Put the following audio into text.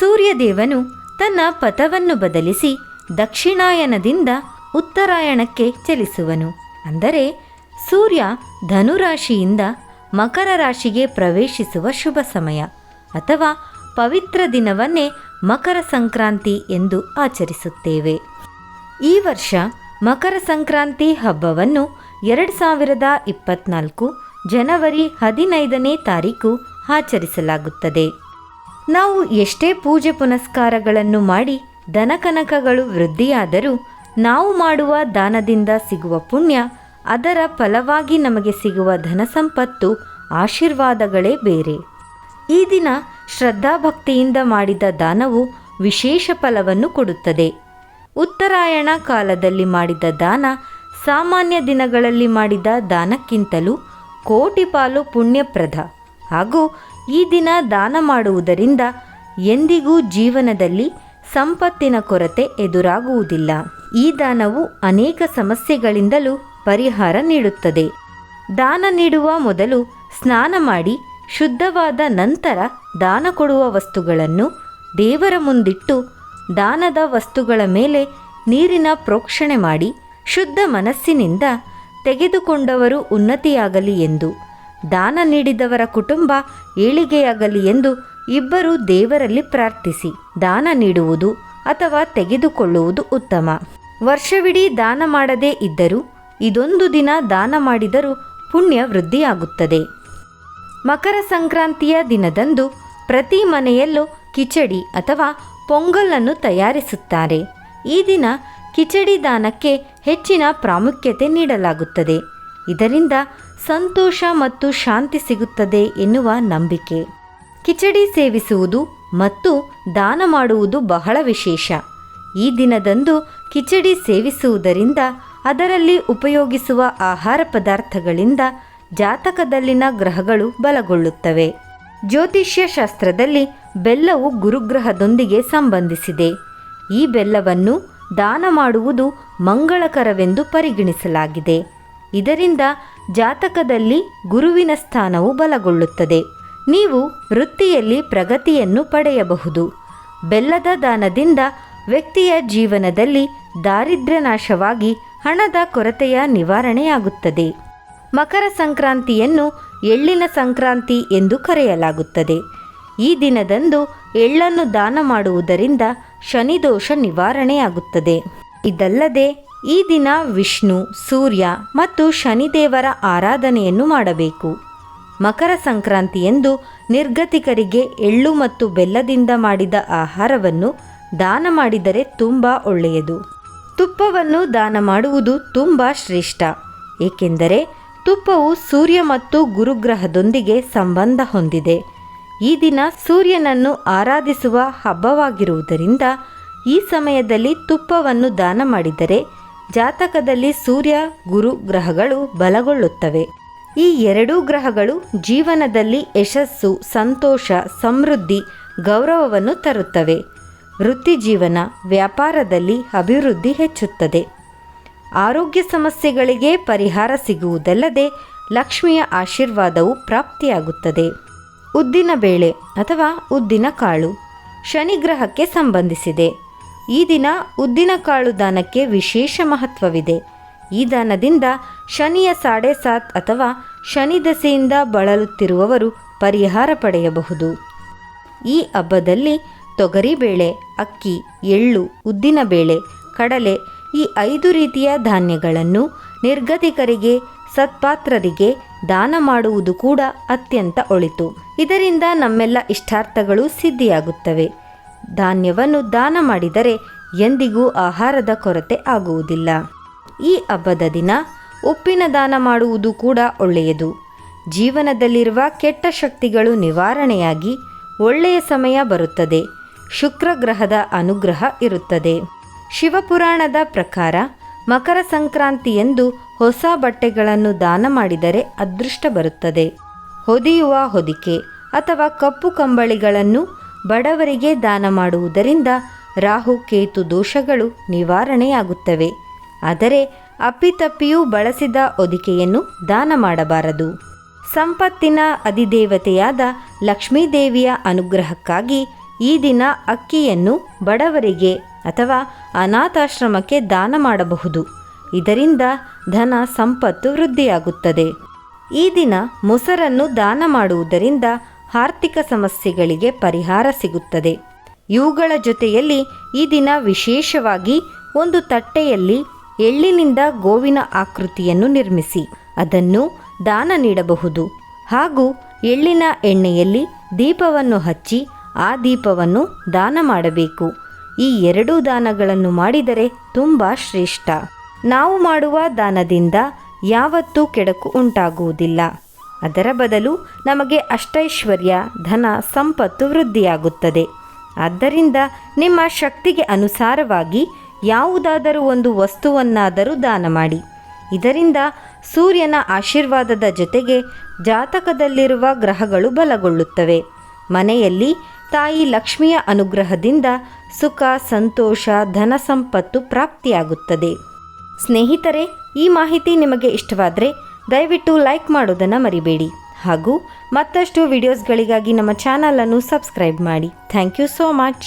ಸೂರ್ಯದೇವನು ತನ್ನ ಪಥವನ್ನು ಬದಲಿಸಿ ದಕ್ಷಿಣಾಯನದಿಂದ ಉತ್ತರಾಯಣಕ್ಕೆ ಚಲಿಸುವನು. ಅಂದರೆ ಸೂರ್ಯ ಧನುರಾಶಿಯಿಂದ ಮಕರ ರಾಶಿಗೆ ಪ್ರವೇಶಿಸುವ ಶುಭ ಸಮಯ ಅಥವಾ ಪವಿತ್ರ ದಿನವನ್ನೇ ಮಕರ ಸಂಕ್ರಾಂತಿ ಎಂದು ಆಚರಿಸುತ್ತೇವೆ. ಈ ವರ್ಷ ಮಕರ ಸಂಕ್ರಾಂತಿ ಹಬ್ಬವನ್ನು ಎರಡು ಸಾವಿರದ ಇಪ್ಪತ್ನಾಲ್ಕು ಜನವರಿ ಹದಿನೈದನೇ ತಾರೀಕು ಆಚರಿಸಲಾಗುತ್ತದೆ. ನಾವು ಎಷ್ಟೇ ಪೂಜೆ ಪುನಸ್ಕಾರಗಳನ್ನು ಮಾಡಿ ದನಕನಕಗಳು ವೃದ್ಧಿಯಾದರೂ ನಾವು ಮಾಡುವ ದಾನದಿಂದ ಸಿಗುವ ಪುಣ್ಯ, ಅದರ ಫಲವಾಗಿ ನಮಗೆ ಸಿಗುವ ಧನ ಸಂಪತ್ತು, ಆಶೀರ್ವಾದಗಳೇ ಬೇರೆ. ಈ ದಿನ ಶ್ರದ್ಧಾಭಕ್ತಿಯಿಂದ ಮಾಡಿದ ದಾನವು ವಿಶೇಷ ಫಲವನ್ನು ಕೊಡುತ್ತದೆ. ಉತ್ತರಾಯಣ ಕಾಲದಲ್ಲಿ ಮಾಡಿದ ದಾನ ಸಾಮಾನ್ಯ ದಿನಗಳಲ್ಲಿ ಮಾಡಿದ ದಾನಕ್ಕಿಂತಲೂ ಕೋಟಿ ಪಾಲು ಪುಣ್ಯಪ್ರದ ಹಾಗೂ ಈ ದಿನ ದಾನ ಮಾಡುವುದರಿಂದ ಎಂದಿಗೂ ಜೀವನದಲ್ಲಿ ಸಂಪತ್ತಿನ ಕೊರತೆ ಎದುರಾಗುವುದಿಲ್ಲ. ಈ ದಾನವು ಅನೇಕ ಸಮಸ್ಯೆಗಳಿಂದಲೂ ಪರಿಹಾರ ನೀಡುತ್ತದೆ. ದಾನ ನೀಡುವ ಮೊದಲು ಸ್ನಾನ ಮಾಡಿ ಶುದ್ಧವಾದ ನಂತರ ದಾನ ಕೊಡುವ ವಸ್ತುಗಳನ್ನು ದೇವರ ಮುಂದಿಟ್ಟು ದಾನದ ವಸ್ತುಗಳ ಮೇಲೆ ನೀರಿನ ಪ್ರೋಕ್ಷಣೆ ಮಾಡಿ ಶುದ್ಧ ಮನಸ್ಸಿನಿಂದ ತೆಗೆದುಕೊಂಡವರು ಉನ್ನತಿಯಾಗಲಿ ಎಂದು ದಾನ ನೀಡಿದವರ ಕುಟುಂಬ ಏಳಿಗೆಯಾಗಲಿ ಎಂದು ಇಬ್ಬರು ದೇವರಲ್ಲಿ ಪ್ರಾರ್ಥಿಸಿ ದಾನ ನೀಡುವುದು ಅಥವಾ ತೆಗೆದುಕೊಳ್ಳುವುದು ಉತ್ತಮ. ವರ್ಷವಿಡೀ ದಾನ ಮಾಡದೇ ಇದ್ದರೂ ಇದೊಂದು ದಿನ ದಾನ ಮಾಡಿದರೂ ಪುಣ್ಯ ವೃದ್ಧಿಯಾಗುತ್ತದೆ. ಮಕರ ಸಂಕ್ರಾಂತಿಯ ದಿನದಂದು ಪ್ರತಿ ಮನೆಯಲ್ಲೂ ಕಿಚಡಿ ಅಥವಾ ಪೊಂಗಲನ್ನು ತಯಾರಿಸುತ್ತಾರೆ. ಈ ದಿನ ಕಿಚಡಿ ದಾನಕ್ಕೆ ಹೆಚ್ಚಿನ ಪ್ರಾಮುಖ್ಯತೆ ನೀಡಲಾಗುತ್ತದೆ. ಇದರಿಂದ ಸಂತೋಷ ಮತ್ತು ಶಾಂತಿ ಸಿಗುತ್ತದೆ ಎನ್ನುವ ನಂಬಿಕೆ. ಕಿಚಡಿ ಸೇವಿಸುವುದು ಮತ್ತು ದಾನ ಮಾಡುವುದು ಬಹಳ ವಿಶೇಷ. ಈ ದಿನದಂದು ಕಿಚಡಿ ಸೇವಿಸುವುದರಿಂದ ಅದರಲ್ಲಿ ಉಪಯೋಗಿಸುವ ಆಹಾರ ಪದಾರ್ಥಗಳಿಂದ ಜಾತಕದಲ್ಲಿನ ಗ್ರಹಗಳು ಬಲಗೊಳ್ಳುತ್ತವೆ. ಜ್ಯೋತಿಷ್ಯ ಶಾಸ್ತ್ರದಲ್ಲಿ ಬೆಲ್ಲವು ಗುರುಗ್ರಹದೊಂದಿಗೆ ಸಂಬಂಧಿಸಿದೆ. ಈ ಬೆಲ್ಲವನ್ನು ದಾನ ಮಾಡುವುದು ಮಂಗಳಕರವೆಂದು ಪರಿಗಣಿಸಲಾಗಿದೆ. ಇದರಿಂದ ಜಾತಕದಲ್ಲಿ ಗುರುವಿನ ಸ್ಥಾನವು ಬಲಗೊಳ್ಳುತ್ತದೆ. ನೀವು ವೃತ್ತಿಯಲ್ಲಿ ಪ್ರಗತಿಯನ್ನು ಪಡೆಯಬಹುದು. ಬೆಲ್ಲದ ದಾನದಿಂದ ವ್ಯಕ್ತಿಯ ಜೀವನದಲ್ಲಿ ದಾರಿದ್ರ್ಯ ನಾಶವಾಗಿ ಹಣದ ಕೊರತೆಯ ನಿವಾರಣೆಯಾಗುತ್ತದೆ. ಮಕರ ಸಂಕ್ರಾಂತಿಯನ್ನು ಎಳ್ಳಿನ ಸಂಕ್ರಾಂತಿ ಎಂದು ಕರೆಯಲಾಗುತ್ತದೆ. ಈ ದಿನದಂದು ಎಳ್ಳನ್ನು ದಾನ ಮಾಡುವುದರಿಂದ ಶನಿದೋಷ ನಿವಾರಣೆಯಾಗುತ್ತದೆ. ಇದಲ್ಲದೆ ಈ ದಿನ ವಿಷ್ಣು, ಸೂರ್ಯ ಮತ್ತು ಶನಿದೇವರ ಆರಾಧನೆಯನ್ನು ಮಾಡಬೇಕು. ಮಕರ ಸಂಕ್ರಾಂತಿಯಂದು ನಿರ್ಗತಿಕರಿಗೆ ಎಳ್ಳು ಮತ್ತು ಬೆಲ್ಲದಿಂದ ಮಾಡಿದ ಆಹಾರವನ್ನು ದಾನ ಮಾಡಿದರೆ ತುಂಬ ಒಳ್ಳೆಯದು. ತುಪ್ಪವನ್ನು ದಾನ ಮಾಡುವುದು ತುಂಬ ಶ್ರೇಷ್ಠ. ಏಕೆಂದರೆ ತುಪ್ಪವು ಸೂರ್ಯ ಮತ್ತು ಗುರುಗ್ರಹದೊಂದಿಗೆ ಸಂಬಂಧ ಹೊಂದಿದೆ. ಈ ದಿನ ಸೂರ್ಯನನ್ನು ಆರಾಧಿಸುವ ಹಬ್ಬವಾಗಿರುವುದರಿಂದ ಈ ಸಮಯದಲ್ಲಿ ತುಪ್ಪವನ್ನು ದಾನ ಮಾಡಿದರೆ ಜಾತಕದಲ್ಲಿ ಸೂರ್ಯ, ಗುರು ಗ್ರಹಗಳು ಬಲಗೊಳ್ಳುತ್ತವೆ. ಈ ಎರಡೂ ಗ್ರಹಗಳು ಜೀವನದಲ್ಲಿ ಯಶಸ್ಸು, ಸಂತೋಷ, ಸಮೃದ್ಧಿ, ಗೌರವವನ್ನು ತರುತ್ತವೆ. ವೃತ್ತಿ ಜೀವನ ವ್ಯಾಪಾರದಲ್ಲಿ ಅಭಿವೃದ್ಧಿ ಹೆಚ್ಚುತ್ತದೆ. ಆರೋಗ್ಯ ಸಮಸ್ಯೆಗಳಿಗೆ ಪರಿಹಾರ ಸಿಗುವುದಲ್ಲದೆ ಲಕ್ಷ್ಮಿಯ ಆಶೀರ್ವಾದವು ಪ್ರಾಪ್ತಿಯಾಗುತ್ತದೆ. ಉದ್ದಿನ ಬೇಳೆ ಅಥವಾ ಉದ್ದಿನ ಕಾಳು ಶನಿಗ್ರಹಕ್ಕೆ ಸಂಬಂಧಿಸಿದೆ. ಈ ದಿನ ಉದ್ದಿನಕಾಳು ದಾನಕ್ಕೆ ವಿಶೇಷ ಮಹತ್ವವಿದೆ. ಈ ದಾನದಿಂದ ಶನಿಯ ಸಾಡೆ ಸಾತ್ ಅಥವಾ ಶನಿ ದಸೆಯಿಂದ ಬಳಲುತ್ತಿರುವವರು ಪರಿಹಾರ ಪಡೆಯಬಹುದು. ಈ ಹಬ್ಬದಲ್ಲಿ ತೊಗರಿಬೇಳೆ ಅಕ್ಕಿ, ಎಳ್ಳು ಉದ್ದಿನಬೇಳೆ ಕಡಲೆ ಈ ಐದು ರೀತಿಯ ಧಾನ್ಯಗಳನ್ನು ನಿರ್ಗತಿಕರಿಗೆ, ಸತ್ಪಾತ್ರರಿಗೆ ದಾನ ಮಾಡುವುದು ಕೂಡ ಅತ್ಯಂತ ಒಳಿತು. ಇದರಿಂದ ನಮ್ಮೆಲ್ಲ ಇಷ್ಟಾರ್ಥಗಳು ಸಿದ್ಧಿಯಾಗುತ್ತವೆ. ಧಾನ್ಯವನ್ನು ದಾನ ಮಾಡಿದರೆ ಎಂದಿಗೂ ಆಹಾರದ ಕೊರತೆ ಆಗುವುದಿಲ್ಲ. ಈ ಹಬ್ಬದ ದಿನ ಉಪ್ಪಿನ ದಾನ ಮಾಡುವುದು ಕೂಡ ಒಳ್ಳೆಯದು. ಜೀವನದಲ್ಲಿರುವ ಕೆಟ್ಟ ಶಕ್ತಿಗಳು ನಿವಾರಣೆಯಾಗಿ ಒಳ್ಳೆಯ ಸಮಯ ಬರುತ್ತದೆ. ಶುಕ್ರ ಗ್ರಹದ ಅನುಗ್ರಹ ಇರುತ್ತದೆ. ಶಿವಪುರಾಣದ ಪ್ರಕಾರ ಮಕರ ಸಂಕ್ರಾಂತಿಯಂದು ಹೊಸ ಬಟ್ಟೆಗಳನ್ನು ದಾನ ಮಾಡಿದರೆ ಅದೃಷ್ಟ ಬರುತ್ತದೆ. ಹೊದಿಯುವ ಹೊದಿಕೆ ಅಥವಾ ಕಪ್ಪು ಕಂಬಳಿಗಳನ್ನು ಬಡವರಿಗೆ ದಾನ ಮಾಡುವುದರಿಂದ ರಾಹು, ಕೇತು ದೋಷಗಳು ನಿವಾರಣೆಯಾಗುತ್ತವೆ. ಆದರೆ ಅಪ್ಪಿತಪ್ಪಿಯೂ ಬಳಸಿದ ಒದಿಕೆಯನ್ನು ದಾನ ಮಾಡಬಾರದು. ಸಂಪತ್ತಿನ ಅಧಿದೇವತೆಯಾದ ಲಕ್ಷ್ಮೀದೇವಿಯ ಅನುಗ್ರಹಕ್ಕಾಗಿ ಈ ದಿನ ಅಕ್ಕಿಯನ್ನು ಬಡವರಿಗೆ ಅಥವಾ ಅನಾಥಾಶ್ರಮಕ್ಕೆ ದಾನ ಮಾಡಬಹುದು. ಇದರಿಂದ ಧನ ಸಂಪತ್ತು ವೃದ್ಧಿಯಾಗುತ್ತದೆ. ಈ ದಿನ ಮೊಸರನ್ನು ದಾನ ಮಾಡುವುದರಿಂದ ಆರ್ಥಿಕ ಸಮಸ್ಯೆಗಳಿಗೆ ಪರಿಹಾರ ಸಿಗುತ್ತದೆ. ಇವುಗಳ ಜೊತೆಯಲ್ಲಿ ಈ ದಿನ ವಿಶೇಷವಾಗಿ ಒಂದು ತಟ್ಟೆಯಲ್ಲಿ ಎಳ್ಳಿನಿಂದ ಗೋವಿನ ಆಕೃತಿಯನ್ನು ನಿರ್ಮಿಸಿ, ಅದನ್ನು ದಾನ ನೀಡಬಹುದು. ಹಾಗೂ ಎಳ್ಳಿನ ಎಣ್ಣೆಯಲ್ಲಿ ದೀಪವನ್ನು ಹಚ್ಚಿ ಆ ದೀಪವನ್ನು ದಾನ ಮಾಡಬೇಕು. ಈ ಎರಡೂ ದಾನಗಳನ್ನು ಮಾಡಿದರೆ ತುಂಬ ಶ್ರೇಷ್ಠ. ನಾವು ಮಾಡುವ ದಾನದಿಂದ ಯಾವತ್ತೂ ಕೆಡಕು ಉಂಟಾಗುವುದಿಲ್ಲ. ಅದರ ಬದಲು ನಮಗೆ ಅಷ್ಟೈಶ್ವರ್ಯ, ಧನ, ಸಂಪತ್ತು ವೃದ್ಧಿಯಾಗುತ್ತದೆ. ಆದ್ದರಿಂದ ನಿಮ್ಮ ಶಕ್ತಿಗೆ ಅನುಸಾರವಾಗಿ ಯಾವುದಾದರೂ ಒಂದು ವಸ್ತುವನ್ನಾದರೂ ದಾನ ಮಾಡಿ. ಇದರಿಂದ ಸೂರ್ಯನ ಆಶೀರ್ವಾದದ ಜೊತೆಗೆ ಜಾತಕದಲ್ಲಿರುವ ಗ್ರಹಗಳು ಬಲಗೊಳ್ಳುತ್ತವೆ. ಮನೆಯಲ್ಲಿ ತಾಯಿ ಲಕ್ಷ್ಮಿಯ ಅನುಗ್ರಹದಿಂದ ಸುಖ, ಸಂತೋಷ, ಧನ ಸಂಪತ್ತು ಪ್ರಾಪ್ತಿಯಾಗುತ್ತದೆ. ಸ್ನೇಹಿತರೆ, ಈ ಮಾಹಿತಿ ನಿಮಗೆ ಇಷ್ಟವಾದರೆ ದಯವಿಟ್ಟು ಲೈಕ್ ಮಾಡೋದನ್ನು ಮರಿಬೇಡಿ. ಹಾಗೂ ಮತ್ತಷ್ಟು ವಿಡಿಯೋಸ್ಗಳಿಗಾಗಿ ನಮ್ಮ ಚಾನಲನ್ನು ಸಬ್ಸ್ಕ್ರೈಬ್ ಮಾಡಿ. Thank you so much